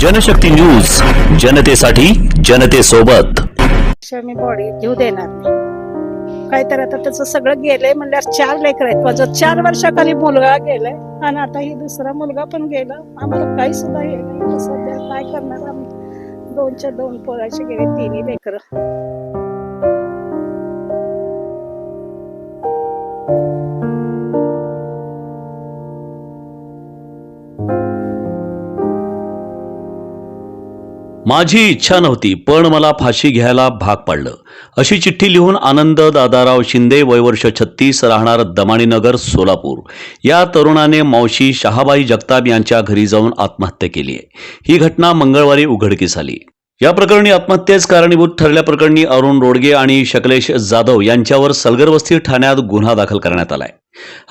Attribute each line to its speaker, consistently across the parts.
Speaker 1: Janshakti news जनतेसाठी जनतेसोबत.
Speaker 2: मी body घेऊ देणार नाही. काय तर आता त्याचं सगळं गेलंय म्हणल्यावर चार लेकर आहेत. माझं चार वर्षाखाली मुलगा गेलाय आणि आता ही दुसरा मुलगा पण गेला. आम्हाला काही सुद्धा नाही. सध्या काय करणार आम्ही? दोनच्या दोन पोराचे गेले तिन्ही लेकर.
Speaker 1: माझी इच्छा नव्हती पण मला फाशी घ्यायला भाग पाडलं. अशी चिठ्ठी लिहून आनंद दादाराव शिंदे वयवर्ष छत्तीस राहणार दमाणीनगर सोलापूर. या तरुणाने मावशी शहाबाई जगताप यांच्या घरी जाऊन आत्महत्या केली आहे. ही घटना मंगळवारी उघडकीस आली. या प्रकरणी आत्महत्येस कारणीभूत ठरल्याप्रकरणी अरुण रोडगे आणि शकलेश जाधव यांच्यावर सलगरवस्ती ठाण्यात गुन्हा दाखल करण्यात आलाय.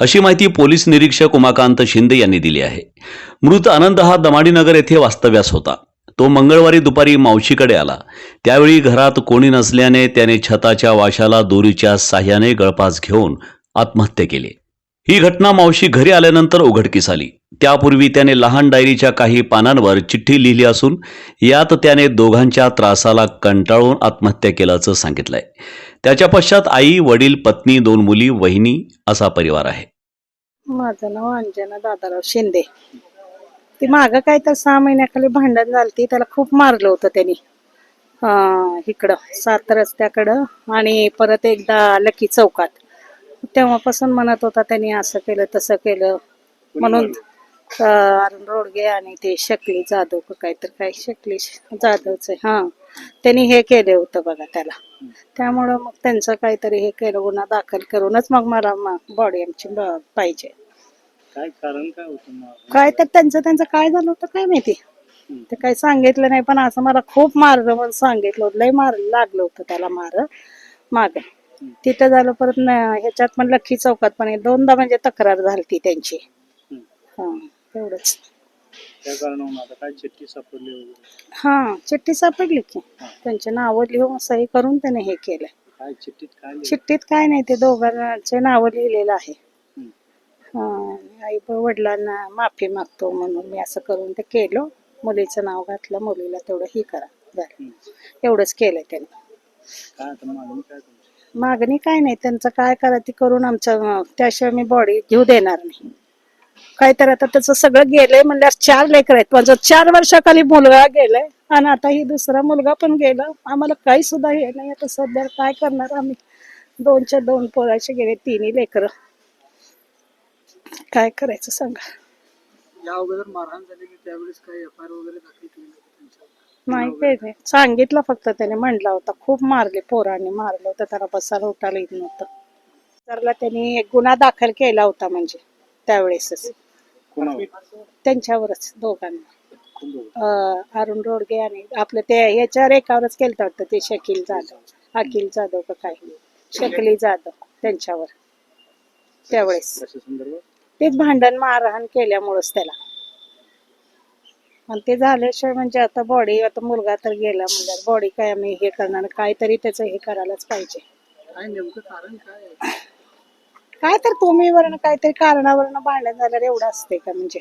Speaker 1: अशी माहिती पोलीस निरीक्षक उमाकांत शिंदे यांनी दिली आहे. मृत आनंद हा दमाडीनगर येथे वास्तव्यास होता. तो मंगळवारी दुपारी मावशीकडे आला. त्यावेळी घरात कोणी नसल्याने त्याने छताच्या वाशाला दोरीच्या साह्याने गळपास घेऊन आत्महत्या केली. ही घटना मावशी घरी आल्यानंतर उघडकीस आली. त्यापूर्वी त्याने लहान डायरीच्या काही पानांवर चिठ्ठी लिहिली असून यात त्याने दोघांच्या त्रासाला कंटाळून आत्महत्या केल्याचं सांगितलंय. त्याच्या पश्चात आई वडील पत्नी दोन मुली वहिनी असा परिवार आहे.
Speaker 2: माझं नाव अंजना दादाराव शिंदे. ती मागं काय तर सहा महिन्याखाली भांडण झालती त्याला खूप मारलं होतं त्यांनी. इकडं सात रस्त्याकडं आणि परत एकदा लकी चौकात. तेव्हापासून म्हणत होता त्यांनी असं केलं तसं केलं. म्हणून अरुण रोडगे आणि ते शकली जाधव काहीतरी काय शकली जाधवच हा त्यांनी हे केलं होतं बघा त्याला. त्यामुळं मग त्यांचं काहीतरी हे केलं गुन्हा दाखल करूनच मग मला बॉडी आमची ब- पाहिजे.
Speaker 3: काय कारण काय होतं मग?
Speaker 2: काय तर त्यांचं त्यांचं काय झालं होतं काय माहिती? ते काही सांगितलं नाही पण असं मला खूप मारलं म्हणून सांगितलं होतं. लय मार लागलं होतं त्याला मार. माग. तिथं झालं परत न- ह्याच्यात पण लक्की चौकात पण. दोनदा म्हणजे तक्रार झाली त्यांची. हा तेवढंच.
Speaker 3: त्या कारणावरून आता काय चिठ्ठी सापडली वगैरे?
Speaker 2: हा चिठ्ठी सापडली की. त्यांचे नावं लिहून सही करून त्याने हे
Speaker 3: काय चिठ्ठीत काय लिहिलं?
Speaker 2: चिठ्ठीत काय नाही ते दोघांचे नावं लिहिलेलं आहे.
Speaker 3: हं.
Speaker 2: हा, आई वडिलांना माफी मागतो म्हणून मी असं करून ते केलं. मुलीचं नाव घातलं मुलीला तेवढं ही करा झालं. एवढंच केलंय त्यांनी.
Speaker 3: काय आता मागणी काय तुमची?
Speaker 2: मागणी काय नाही त्यांचं काय करा ती करून आमच्या त्याशिवाय मी बॉडी घेऊ देणार नाही. काय तर आता त्याचं सगळं गेलंय म्हणल्यावर चार लेकर आहेत. माझं चार वर्षाखाली मुलगा गेलाय आणि आता ही दुसरा मुलगा पण गेला. आम्हाला काही सुद्धा हे नाही आता सध्या काय करणार आम्ही? दोनच्या दोन पोराचे गेले तिन्ही लेकर. काय करायचं सांगा.
Speaker 3: या अगोदर मारहाण झालेली त्यावेळेस काय एफ आय आर वगैरे दाखल केली
Speaker 2: नाही काही नाही सांगितलं फक्त त्याने म्हणला होता खूप मारले पोरांनी मारलं होतं त्याला बसायला उठायला येत नव्हतं. सरला त्यांनी एक गुन्हा दाखल केला होता म्हणजे त्यावेळेसच. त्यांच्यावरच दोघांना अं, अरुण रोडगे आणि आपलं ते याच्यावर एकावरच केलं वाटतं ते शकील जाधव अखिल जाधव का काय? शकली जाधव त्यांच्यावर. त्यावेळेस.
Speaker 3: कशा संदर्भात?
Speaker 2: तेच भांडण मारहाण केल्यामुळंच त्याला आणि ते झाल्याशिवाय म्हणजे आता बॉडी आता मुलगा तर गेला म्हणजे बॉडी काय आम्ही हे करणार काहीतरी त्याचं हे करायलाच पाहिजे
Speaker 3: काय नेमकं कारण काय आहे?
Speaker 2: काय तर तुम्ही वरनं काहीतरी कारणावरनं भांडण झाल्यावर एवढं असते का म्हणजे.